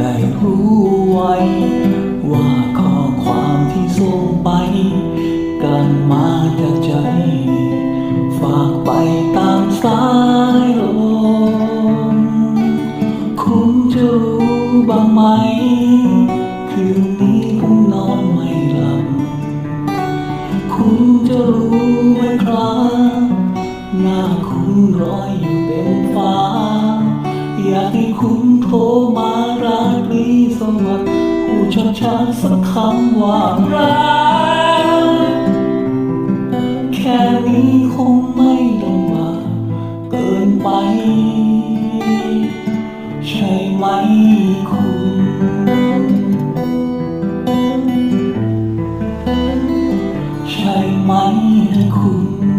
ได้รู้ไว้ ว่าข้อความที่ส่งไป กันมาจากใจ ฝากไปตามสายลมคุณจะรู้บ้างไหม คืนนี้ผมนอนไม่หลับ คุณจะรู้ไหมครับหน้าคุณรอยอยู่ คุณโทรมาราตรีสมัครผู้ชดชาสักคำว่ารักแค่นี้คงไม่ต้องมาเกินไป ใช่ไหมคุณใช่ไหมคุณ